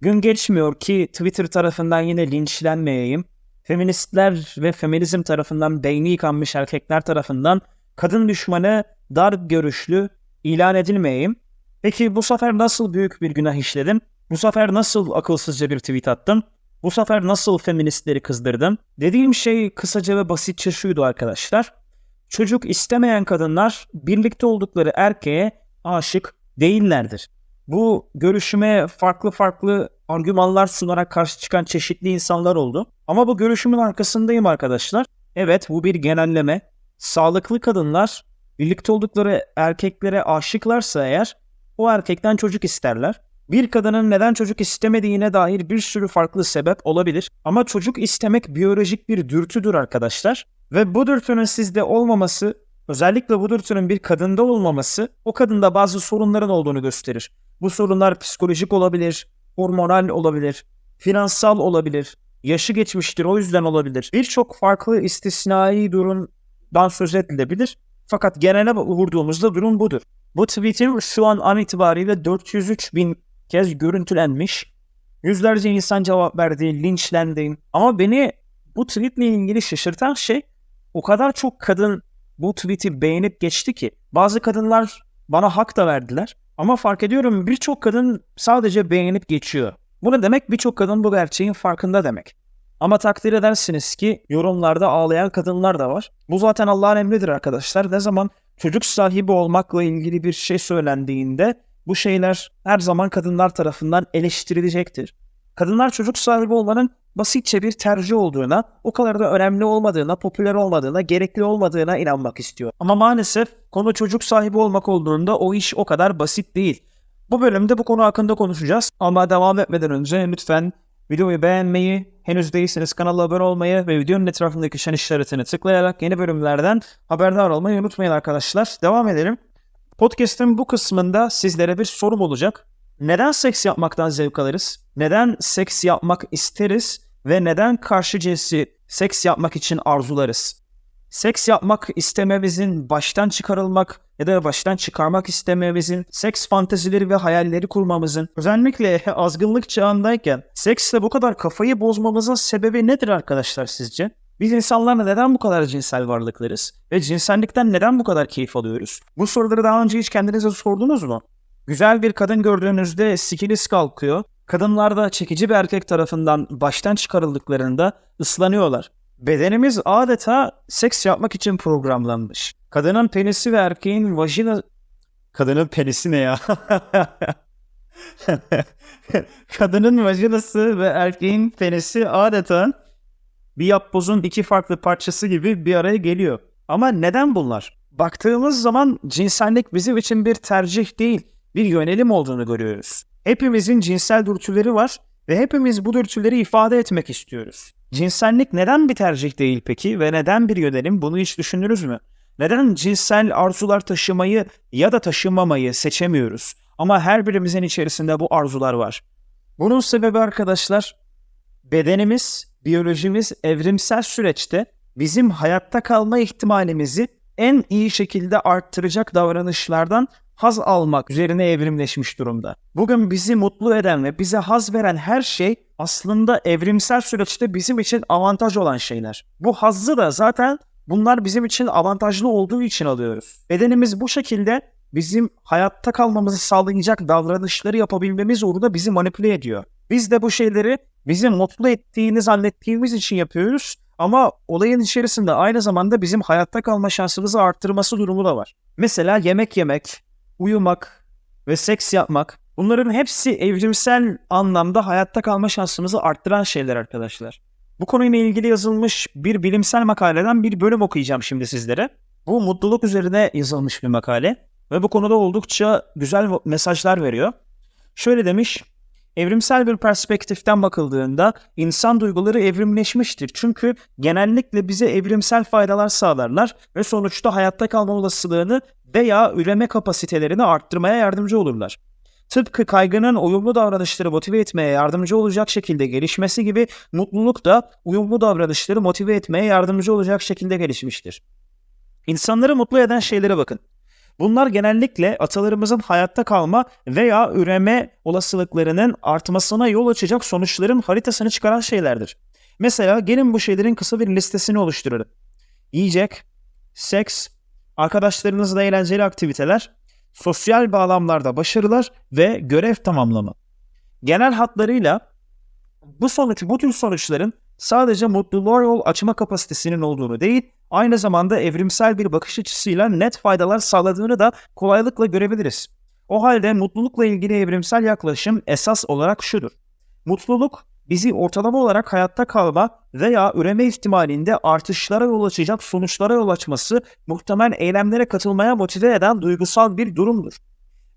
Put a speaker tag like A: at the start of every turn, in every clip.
A: Gün geçmiyor ki Twitter tarafından yine linçlenmeyeyim. Feministler ve feminizm tarafından beyni yıkanmış erkekler tarafından kadın düşmanı, dar görüşlü ilan edilmeyeyim. Peki bu sefer nasıl büyük bir günah işledim? Bu sefer nasıl akılsızca bir tweet attım? Bu sefer nasıl feministleri kızdırdım? Dediğim şey kısaca ve basitçe şuydu arkadaşlar. Çocuk istemeyen kadınlar birlikte oldukları erkeğe aşık değillerdir. Bu görüşüme farklı farklı argümanlar sunarak karşı çıkan çeşitli insanlar oldu. Ama bu görüşümün arkasındayım arkadaşlar. Evet bu bir genelleme. Sağlıklı kadınlar birlikte oldukları erkeklere aşıklarsa eğer o erkekten çocuk isterler. Bir kadının neden çocuk istemediğine dair bir sürü farklı sebep olabilir. Ama çocuk istemek biyolojik bir dürtüdür arkadaşlar. Ve bu dürtünün sizde olmaması, özellikle bu dürtünün bir kadında olmaması o kadında bazı sorunların olduğunu gösterir. Bu sorunlar psikolojik olabilir, hormonal olabilir, finansal olabilir, yaşı geçmiştir o yüzden olabilir. Birçok farklı istisnai durumdan söz edilebilir. Fakat genele vurduğumuzda durum budur. Bu tweetim şu an an itibariyle 403 bin kez görüntülenmiş. Yüzlerce insan cevap verdi, linçlendi. Ama beni bu tweetle ilgili şaşırtan şey o kadar çok kadın bu tweet'i beğenip geçti ki bazı kadınlar bana hak da verdiler. Ama fark ediyorum birçok kadın sadece beğenip geçiyor. Bu ne demek? Birçok kadın bu gerçeğin farkında demek. Ama takdir edersiniz ki yorumlarda ağlayan kadınlar da var. Bu zaten Allah'ın emridir arkadaşlar. Ne zaman çocuk sahibi olmakla ilgili bir şey söylendiğinde bu şeyler her zaman kadınlar tarafından eleştirilecektir. Kadınlar çocuk sahibi olmanın basitçe bir tercih olduğuna, o kadar da önemli olmadığına, popüler olmadığına, gerekli olmadığına inanmak istiyor. Ama maalesef konu çocuk sahibi olmak olduğunda o iş o kadar basit değil. Bu bölümde bu konu hakkında konuşacağız. Ama devam etmeden önce lütfen videoyu beğenmeyi, henüz değilseniz kanala abone olmayı ve videonun etrafındaki şen işaretini tıklayarak yeni bölümlerden haberdar olmayı unutmayın arkadaşlar. Devam edelim. Podcast'ın bu kısmında sizlere bir sorum olacak. Neden seks yapmaktan zevk alırız? Neden seks yapmak isteriz? Ve neden karşı cinsi seks yapmak için arzularız? Seks yapmak istememizin baştan çıkarılmak ya da baştan çıkarmak istememizin, seks fantezileri ve hayalleri kurmamızın, özellikle azgınlık çağındayken seksle bu kadar kafayı bozmamızın sebebi nedir arkadaşlar sizce? Biz insanlar neden bu kadar cinsel varlıklarız? Ve cinsellikten neden bu kadar keyif alıyoruz? Bu soruları daha önce hiç kendinize sordunuz mu? Güzel bir kadın gördüğünüzde sikiniz kalkıyor. Kadınlar da çekici bir erkek tarafından baştan çıkarıldıklarında ıslanıyorlar. Bedenimiz adeta seks yapmak için programlanmış. Kadının penisi ve erkeğin vajina... Kadının penisi ne ya? Kadının vajinası ve erkeğin penisi adeta bir yapbozun iki farklı parçası gibi bir araya geliyor. Ama neden bunlar? Baktığımız zaman cinsellik bizim için bir tercih değil, bir yönelim olduğunu görüyoruz. Hepimizin cinsel dürtüleri var ve hepimiz bu dürtüleri ifade etmek istiyoruz. Cinsellik neden bir tercih değil peki ve neden bir yönelim bunu hiç düşünürüz mü? Neden cinsel arzular taşımayı ya da taşımamayı seçemiyoruz? Ama her birimizin içerisinde bu arzular var. Bunun sebebi arkadaşlar bedenimiz, biyolojimiz evrimsel süreçte bizim hayatta kalma ihtimalimizi en iyi şekilde arttıracak davranışlardan haz almak üzerine evrimleşmiş durumda. Bugün bizi mutlu eden ve bize haz veren her şey aslında evrimsel süreçte bizim için avantaj olan şeyler. Bu hazzı da zaten bunlar bizim için avantajlı olduğu için alıyoruz. Bedenimiz bu şekilde bizim hayatta kalmamızı sağlayacak davranışları yapabilmemiz uğruna bizi manipüle ediyor. Biz de bu şeyleri bizi mutlu ettiğini zannettiğimiz için yapıyoruz ama olayın içerisinde aynı zamanda bizim hayatta kalma şansımızı arttırması durumu da var. Mesela yemek yemek, uyumak ve seks yapmak bunların hepsi evrimsel anlamda hayatta kalma şansımızı arttıran şeyler arkadaşlar. Bu konuyla ilgili yazılmış bir bilimsel makaleden bir bölüm okuyacağım şimdi sizlere. Bu mutluluk üzerine yazılmış bir makale ve bu konuda oldukça güzel mesajlar veriyor. Şöyle demiş, Evrimsel bir perspektiften bakıldığında insan duyguları evrimleşmiştir. Çünkü genellikle bize evrimsel faydalar sağlarlar ve sonuçta hayatta kalma olasılığını veya üreme kapasitelerini arttırmaya yardımcı olurlar. Tıpkı kaygının uyumlu davranışları motive etmeye yardımcı olacak şekilde gelişmesi gibi mutluluk da uyumlu davranışları motive etmeye yardımcı olacak şekilde gelişmiştir. İnsanları mutlu eden şeylere bakın. Bunlar genellikle atalarımızın hayatta kalma veya üreme olasılıklarının artmasına yol açacak sonuçların haritasını çıkaran şeylerdir. Mesela gelin bu şeylerin kısa bir listesini oluşturalım. Yiyecek, seks, arkadaşlarınızla eğlenceli aktiviteler, sosyal bağlamlarda başarılar ve görev tamamlama. Genel hatlarıyla bu sonuç, bu tür sonuçların sadece mutluluğa yol açma kapasitesinin olduğunu değil, aynı zamanda evrimsel bir bakış açısıyla net faydalar sağladığını da kolaylıkla görebiliriz. O halde mutlulukla ilgili evrimsel yaklaşım esas olarak şudur. Mutluluk bizi ortalama olarak hayatta kalma veya üreme ihtimalinde artışlara yol açacak sonuçlara yol açması muhtemel eylemlere katılmaya motive eden duygusal bir durumdur.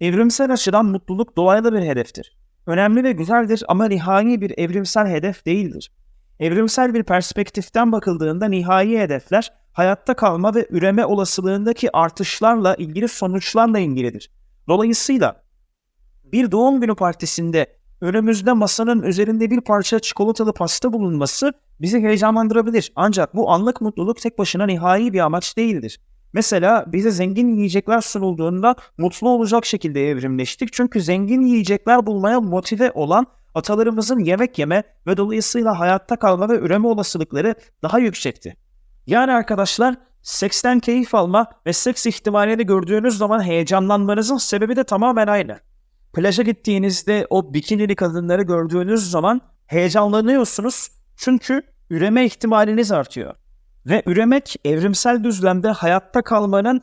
A: Evrimsel açıdan mutluluk dolaylı bir hedeftir. Önemli ve güzeldir ama nihai bir evrimsel hedef değildir. Evrimsel bir perspektiften bakıldığında nihai hedefler hayatta kalma ve üreme olasılığındaki artışlarla ilgili sonuçlarla ilgilidir. Dolayısıyla bir doğum günü partisinde önümüzde masanın üzerinde bir parça çikolatalı pasta bulunması bizi heyecanlandırabilir. Ancak bu anlık mutluluk tek başına nihai bir amaç değildir. Mesela bize zengin yiyecekler sunulduğunda mutlu olacak şekilde evrimleştik. Çünkü zengin yiyecekler bulmaya motive olan atalarımızın yemek yeme ve dolayısıyla hayatta kalma ve üreme olasılıkları daha yüksekti. Yani arkadaşlar seksten keyif alma ve seks ihtimalini gördüğünüz zaman heyecanlanmanızın sebebi de tamamen aynı. Plaja gittiğinizde o bikinili kadınları gördüğünüz zaman heyecanlanıyorsunuz çünkü üreme ihtimaliniz artıyor. Ve üremek evrimsel düzlemde hayatta kalmanın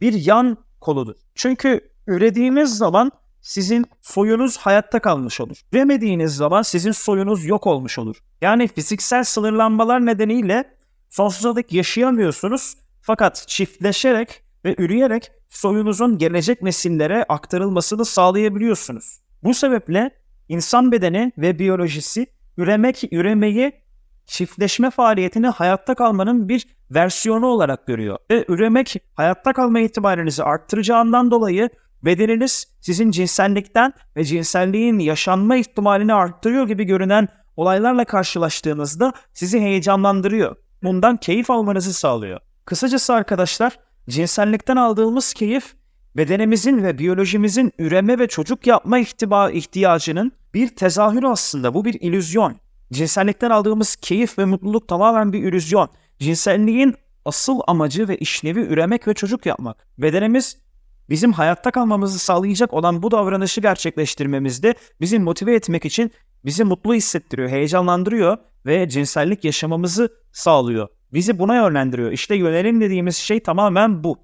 A: bir yan koludur. Çünkü ürediğiniz zaman sizin soyunuz hayatta kalmış olur. Üremediğiniz zaman sizin soyunuz yok olmuş olur. Yani fiziksel sınırlanmalar nedeniyle sonsuza dek yaşayamıyorsunuz. Fakat çiftleşerek ve üreyerek soyunuzun gelecek nesillere aktarılmasını sağlayabiliyorsunuz. Bu sebeple insan bedeni ve biyolojisi üremek, üremeyi çiftleşme faaliyetini hayatta kalmanın bir versiyonu olarak görüyor. Ve üremek hayatta kalma ihtimalinizi arttıracağından dolayı bedeniniz sizin cinsellikten ve cinselliğin yaşanma ihtimalini arttırıyor gibi görünen olaylarla karşılaştığınızda sizi heyecanlandırıyor. Bundan keyif almanızı sağlıyor. Kısacası arkadaşlar cinsellikten aldığımız keyif bedenimizin ve biyolojimizin üreme ve çocuk yapma ihtiba ihtiyacının bir tezahürü aslında. Bu bir ilüzyon. Cinsellikten aldığımız keyif ve mutluluk tamamen bir illüzyon. Cinselliğin asıl amacı ve işlevi üremek ve çocuk yapmak. Bedenimiz bizim hayatta kalmamızı sağlayacak olan bu davranışı gerçekleştirmemizde bizi motive etmek için bizi mutlu hissettiriyor, heyecanlandırıyor ve cinsellik yaşamamızı sağlıyor. Bizi buna yönlendiriyor. İşte yönelim dediğimiz şey tamamen bu.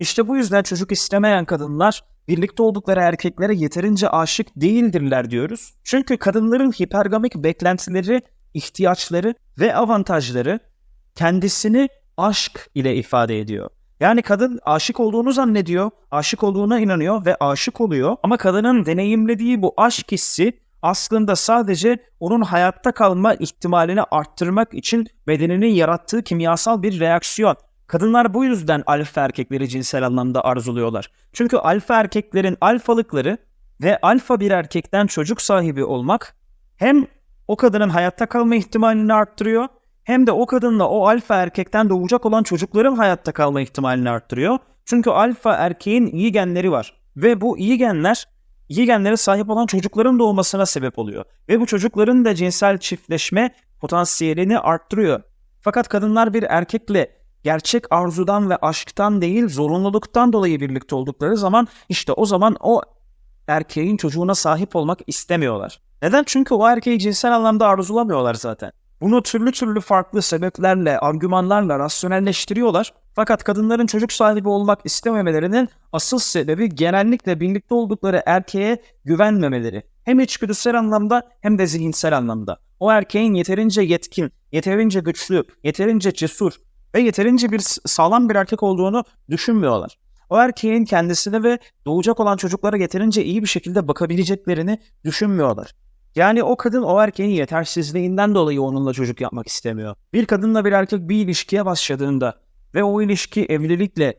A: İşte bu yüzden çocuk istemeyen kadınlar birlikte oldukları erkeklere yeterince aşık değildirler diyoruz. Çünkü kadınların hipergamik beklentileri, ihtiyaçları ve avantajları kendisini aşk ile ifade ediyor. Yani kadın aşık olduğunu zannediyor, aşık olduğuna inanıyor ve aşık oluyor. Ama kadının deneyimlediği bu aşk hissi aslında sadece onun hayatta kalma ihtimalini arttırmak için bedeninin yarattığı kimyasal bir reaksiyon. Kadınlar bu yüzden alfa erkekleri cinsel anlamda arzuluyorlar. Çünkü alfa erkeklerin alfalıkları ve alfa bir erkekten çocuk sahibi olmak hem o kadının hayatta kalma ihtimalini arttırıyor hem de o kadınla o alfa erkekten doğacak olan çocukların hayatta kalma ihtimalini arttırıyor. Çünkü alfa erkeğin iyi genleri var ve bu iyi genler iyi genlere sahip olan çocukların doğmasına sebep oluyor. Ve bu çocukların da cinsel çiftleşme potansiyelini arttırıyor. Fakat kadınlar bir erkekle gerçek arzudan ve aşktan değil zorunluluktan dolayı birlikte oldukları zaman işte o zaman o erkeğin çocuğuna sahip olmak istemiyorlar. Neden? Çünkü o erkeği cinsel anlamda arzulamıyorlar zaten. Bunu türlü türlü farklı sebeplerle, argümanlarla rasyonelleştiriyorlar. Fakat kadınların çocuk sahibi olmak istememelerinin asıl sebebi genellikle birlikte oldukları erkeğe güvenmemeleri. Hem içgüdüsel anlamda hem de zihinsel anlamda. O erkeğin yeterince yetkin, yeterince güçlü, yeterince cesur ve yeterince bir sağlam bir erkek olduğunu düşünmüyorlar. O erkeğin kendisine ve doğacak olan çocuklara yeterince iyi bir şekilde bakabileceklerini düşünmüyorlar. Yani o kadın o erkeğin yetersizliğinden dolayı onunla çocuk yapmak istemiyor. Bir kadınla bir erkek bir ilişkiye başladığında ve o ilişki evlilikle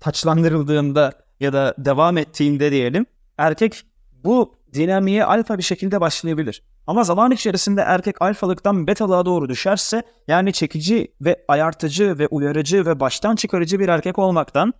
A: taçlandırıldığında ya da devam ettiğinde diyelim erkek bu dinamiğe alfa bir şekilde başlayabilir. Ama zaman içerisinde erkek alfalıktan betalığa doğru düşerse yani çekici ve ayartıcı ve uyarıcı ve baştan çıkarıcı bir erkek olmaktan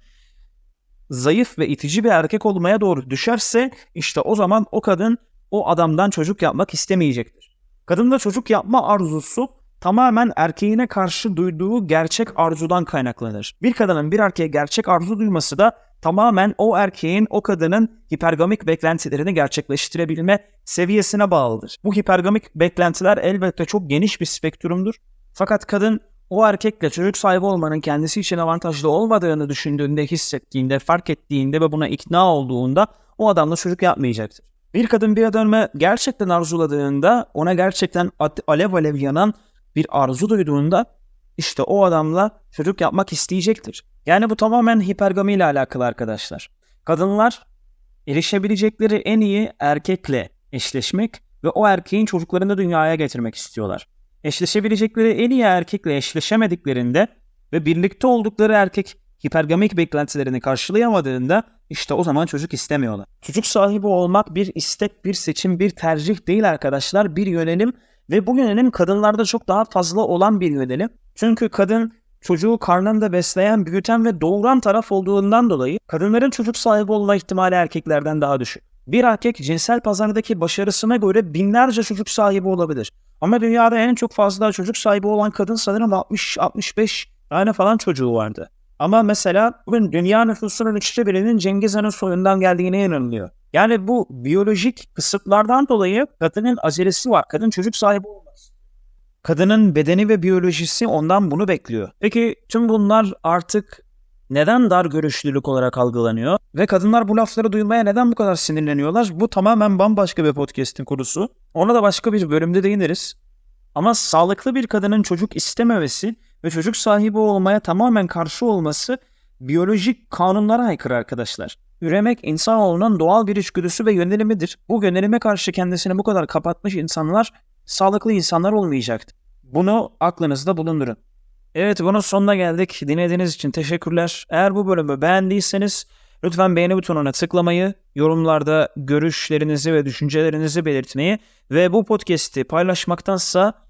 A: zayıf ve itici bir erkek olmaya doğru düşerse işte o zaman o kadın o adamdan çocuk yapmak istemeyecektir. Kadında çocuk yapma arzusu tamamen erkeğine karşı duyduğu gerçek arzudan kaynaklanır. Bir kadının bir erkeğe gerçek arzu duyması da tamamen o erkeğin o kadının hipergamik beklentilerini gerçekleştirebilme seviyesine bağlıdır. Bu hipergamik beklentiler elbette çok geniş bir spektrumdur. Fakat kadın o erkekle çocuk sahibi olmanın kendisi için avantajlı olmadığını düşündüğünde, hissettiğinde, fark ettiğinde ve buna ikna olduğunda o adamla çocuk yapmayacaktır. Bir kadın bir adamı gerçekten arzuladığında, ona gerçekten alev alev yanan bir arzu duyduğunda işte o adamla çocuk yapmak isteyecektir. Yani bu tamamen hipergami ile alakalı arkadaşlar. Kadınlar erişebilecekleri en iyi erkekle eşleşmek ve o erkeğin çocuklarını dünyaya getirmek istiyorlar. Eşleşebilecekleri en iyi erkekle eşleşemediklerinde ve birlikte oldukları erkek hipergamik beklentilerini karşılayamadığında işte o zaman çocuk istemiyorlar. Çocuk sahibi olmak bir istek, bir seçim, bir tercih değil arkadaşlar, bir yönelim ve bu yönelim kadınlarda çok daha fazla olan bir yönelim. Çünkü kadın çocuğu karnında besleyen, büyüten ve doğuran taraf olduğundan dolayı kadınların çocuk sahibi olma ihtimali erkeklerden daha düşük. Bir erkek cinsel pazardaki başarısına göre binlerce çocuk sahibi olabilir. Ama dünyada en çok fazla çocuk sahibi olan kadın sanırım 60-65 tane falan çocuğu vardı. Ama mesela bugün dünya nüfusunun üçte birinin Cengiz Han'ın soyundan geldiğine inanılıyor. Yani bu biyolojik kısıtlardan dolayı kadının acelesi var. Kadın çocuk sahibi olmaz. Kadının bedeni ve biyolojisi ondan bunu bekliyor. Peki tüm bunlar artık neden dar görüşlülük olarak algılanıyor? Ve kadınlar bu lafları duymaya neden bu kadar sinirleniyorlar? Bu tamamen bambaşka bir podcast'in konusu. Ona da başka bir bölümde değiniriz. Ama sağlıklı bir kadının çocuk istememesi ve çocuk sahibi olmaya tamamen karşı olması biyolojik kanunlara aykırı arkadaşlar. Üremek insanoğlunun doğal bir içgüdüsü ve yönelimidir. Bu yönelime karşı kendisini bu kadar kapatmış insanlar sağlıklı insanlar olmayacaktır. Bunu aklınızda bulundurun. Evet bunun sonuna geldik. Dinlediğiniz için teşekkürler. Eğer bu bölümü beğendiyseniz lütfen beğeni butonuna tıklamayı, yorumlarda görüşlerinizi ve düşüncelerinizi belirtmeyi ve bu podcast'i paylaşmaktansa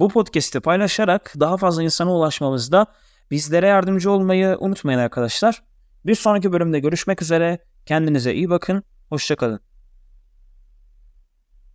A: bu podcast'i paylaşarak daha fazla insana ulaşmamızda bizlere yardımcı olmayı unutmayın arkadaşlar. Bir sonraki bölümde görüşmek üzere. Kendinize iyi bakın. Hoşçakalın.